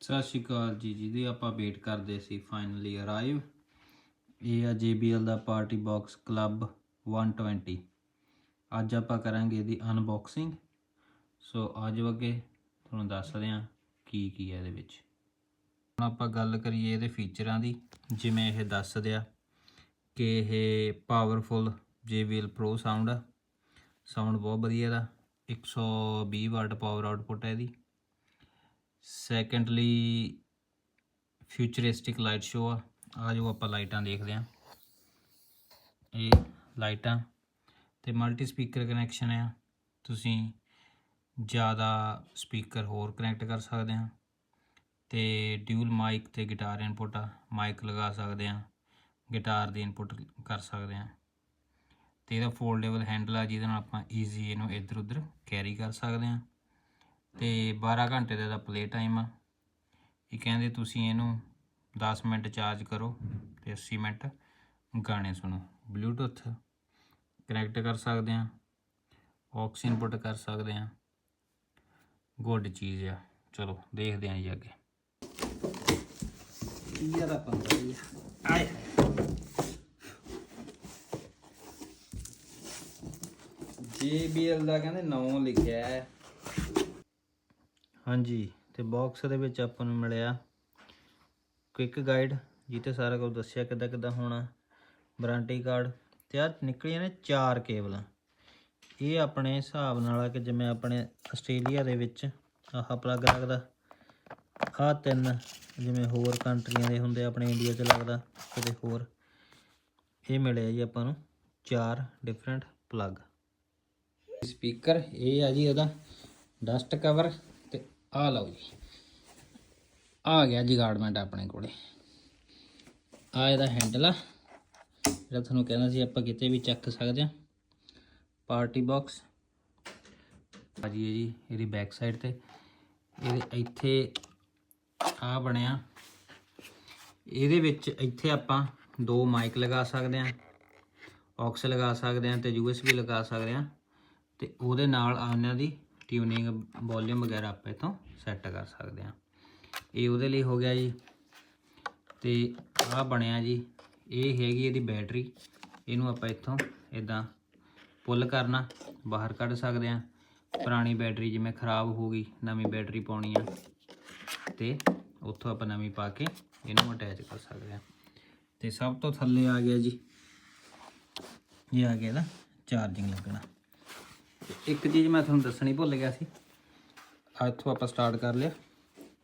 ਸਤਿ ਸ਼੍ਰੀ ਅਕਾਲ ਜੀ, ਜਿਹਦੀ ਆਪਾਂ ਵੇਟ ਕਰਦੇ ਸੀ ਫਾਈਨਲੀ ਅਰਾਈਵ ਇਹ ਆ JBL ਦਾ ਪਾਰਟੀ ਬਾਕਸ ਕਲੱਬ 120 ਅੱਜ ਆਪਾਂ ਕਰਾਂਗੇ ਇਹਦੀ ਅਨਬਾਕਸਿੰਗ ਸੋ ਅੱਜ ਅੱਗੇ ਤੁਹਾਨੂੰ ਦੱਸਦੇ ਹਾਂ ਕੀ ਕੀ ਹੈ ਇਹਦੇ ਵਿੱਚ। ਹੁਣ ਆਪਾਂ ਗੱਲ ਕਰੀਏ ਇਹਦੇ ਫੀਚਰਾਂ ਦੀ, ਜਿਵੇਂ ਇਹ ਦੱਸਦੇ ਆ ਕਿ ਇਹ ਪਾਵਰਫੁਲ JBL Pro ਸਾਊਂਡ ਆ। ਸਾਊਂਡ ਬਹੁਤ ਵਧੀਆ ਦਾ। 120 ਵਾਟ ਪਾਵਰ ਆਊਟਪੁੱਟ ਹੈ ਇਹਦੀ। ਸੈਕੰਡਲੀ ਫਿਊਚਰਿਸਟਿਕ ਲਾਈਟ ਸ਼ੋ ਆ। ਆ ਜੋ ਆਪਾਂ ਲਾਈਟਾਂ ਦੇਖਦੇ ਆ। ਇਹ ਲਾਈਟਾਂ ਤੇ ਮਲਟੀ ਸਪੀਕਰ ਕਨੈਕਸ਼ਨ ਆ। ਤੁਸੀਂ ਜ਼ਿਆਦਾ ਸਪੀਕਰ ਹੋਰ ਕਨੈਕਟ ਕਰ ਸਕਦੇ ਆ। ਤੇ ਡਿਊਲ ਮਾਈਕ ਤੇ ਗਿਟਾਰ ਇਨਪੁਟ ਆ। ਮਾਈਕ ਲਗਾ ਸਕਦੇ ਆ। ਗਿਟਾਰ ਦੀ ਇਨਪੁਟ ਕਰ ਸਕਦੇ ਆ। ਤੇ ਇਹਦਾ ਫੋਲਡੇਬਲ ਹੈਂਡਲ ਆ। ਜਿਹਦੇ ਨਾਲ ਆਪਾਂ ਈਜ਼ੀ ਇਹਨੂੰ ਇੱਧਰ ਉੱਧਰ ਕੈਰੀ ਕਰ ਸਕਦੇ ਆ। ਤੇ 12 ਘੰਟੇ ਦਾ ਇਹਦਾ ਪਲੇ ਟਾਈਮ ਆ। ਇਹ ਕਹਿੰਦੇ ਤੁਸੀਂ ਇਹਨੂੰ 10 ਮਿੰਟ ਚਾਰਜ ਕਰੋ ਤੇ 80 ਮਿੰਟ ਗਾਣੇ ਸੁਣੋ। ਬਲੂਟੁੱਥ ਕਨੈਕਟ ਕਰ ਸਕਦੇ ਆ ਔਕਸ ਇਨਪੁਟ ਕਰ ਸਕਦੇ ਆ। ਗੁੱਡ ਚੀਜ਼ ਆ। ਚਲੋ ਦੇਖਦੇ ਆਂ ਜੀ ਅੱਗੇ। ਪੰਗਾ ਜੀ ਆਏ JBL ਦਾ ਕਹਿੰਦੇ ਨਾਮ ਲਿਖਿਆ ਹੈ। ਹਾਂਜੀ, ਤੇ ਬਾਕਸ ਦੇ ਵਿੱਚ ਆਪਾਂ ਨੂੰ ਮਿਲਿਆ ਕੁਇਕ ਗਾਈਡ ਜਿੱਤੇ ਸਾਰਾ ਕੁਝ ਦੱਸਿਆ ਕਿੱਦਾਂ ਕਿੱਦਾਂ ਹੋਣਾ ਵਾਰੰਟੀ ਕਾਰਡ ਤੇ ਆ ਨਿਕਲੀਆਂ ਨੇ ਚਾਰ ਕੇਬਲਾਂ। ਇਹ ਆਪਣੇ ਹਿਸਾਬ ਨਾਲ ਆ ਕਿ ਜਿਵੇਂ ਆਪਣੇ ਆਸਟ੍ਰੇਲੀਆ ਦੇ ਵਿੱਚ ਆਹ ਪਲੱਗ ਲੱਗਦਾ, ਆਹ ਤਿੰਨ ਜਿਵੇਂ ਹੋਰ ਕੰਟਰੀਆਂ ਦੇ ਹੁੰਦੇ ਆਪਣੇ ਇੰਡੀਆ 'ਚ ਲੱਗਦਾ, ਕਿਤੇ ਹੋਰ। ਇਹ ਮਿਲਿਆ ਜੀ ਆਪਾਂ ਨੂੰ ਚਾਰ ਡਿਫਰੈਂਟ ਪਲੱਗ ਸਪੀਕਰ ਇਹ ਆ ਜੀ ਉਹਦਾ ਡਸਟ ਕਵਰ ਆ ਲਓ ਜੀ। ਆ ਗਿਆ ਜਗਾੜਮੈਂਟ ਆਪਣੇ ਕੋਲੇ। ਆ ਇਹਦਾ ਹੈਂਡਲ ਆ। ਜਿਹੜਾ ਤੁਹਾਨੂੰ ਕਹਿੰਦਾ ਸੀ ਆਪਾਂ ਕਿਤੇ ਵੀ ਚੱਕ ਸਕਦੇ ਆ। ਪਾਰਟੀ ਬਾਕਸ ਆ ਜੀ ਜੀ, ਇਹਦੀ ਬੈਕ ਸਾਈਡ ਤੇ। ਇਹਦੇ ਇੱਥੇ ਆ ਬਣਿਆ ਇਹਦੇ ਵਿੱਚ ਇੱਥੇ ਆਪਾਂ ਦੋ ਮਾਈਕ ਲਗਾ ਸਕਦੇ ਆ। ਔਕਸ ਲਗਾ ਸਕਦੇ ਆ ਤੇ USB ਲਗਾ ਸਕਦੇ ਆ। ਤੇ ਉਹਦੇ ਨਾਲ ਇਹਨਾਂ ਦੀ ਟਿਊਨਿੰਗ ਵੋਲਿਊਮ ਵਗੈਰਾ ਆਪਾਂ ਇਥੋਂ ਸੈੱਟ ਕਰ ਸਕਦੇ ਆ ਇਹ ਉਹਦੇ ਲਈ ਹੋ ਗਿਆ ਜੀ। ਤੇ ਆਹ ਬਣਿਆ ਜੀ। ਇਹ ਹੈਗੀ ਇਹਦੀ ਬੈਟਰੀ ਇਹਨੂੰ ਆਪਾਂ ਇੱਥੋਂ ਇਦਾਂ ਪੁੱਲ ਕਰਨਾ, ਬਾਹਰ ਕੱਢ ਸਕਦੇ ਆ ਪੁਰਾਣੀ ਬੈਟਰੀ ਜਿਵੇਂ ਖਰਾਬ ਹੋ ਗਈ, ਨਵੀਂ ਬੈਟਰੀ ਪਾਉਣੀ ਆ। ਤੇ ਉੱਥੋਂ ਆਪਾਂ ਨਵੀਂ ਪਾ ਕੇ ਇਹਨੂੰ ਅਟੈਚ ਕਰ ਸਕਦੇ ਆ ਤੇ ਸਭ ਤੋਂ ਥੱਲੇ ਆ ਗਿਆ ਜੀ। ਇਹ ਆ ਗਿਆ ਇਹਦਾ ਚਾਰਜਿੰਗ ਲੱਗਣਾ। ਇੱਕ ਚੀਜ਼ ਮੈਂ ਤੁਹਾਨੂੰ ਦੱਸਣੀ ਭੁੱਲ ਗਿਆ ਸੀ। ਆ ਇੱਥੋਂ ਆਪਾਂ ਸਟਾਰਟ ਕਰ ਲਿਆ।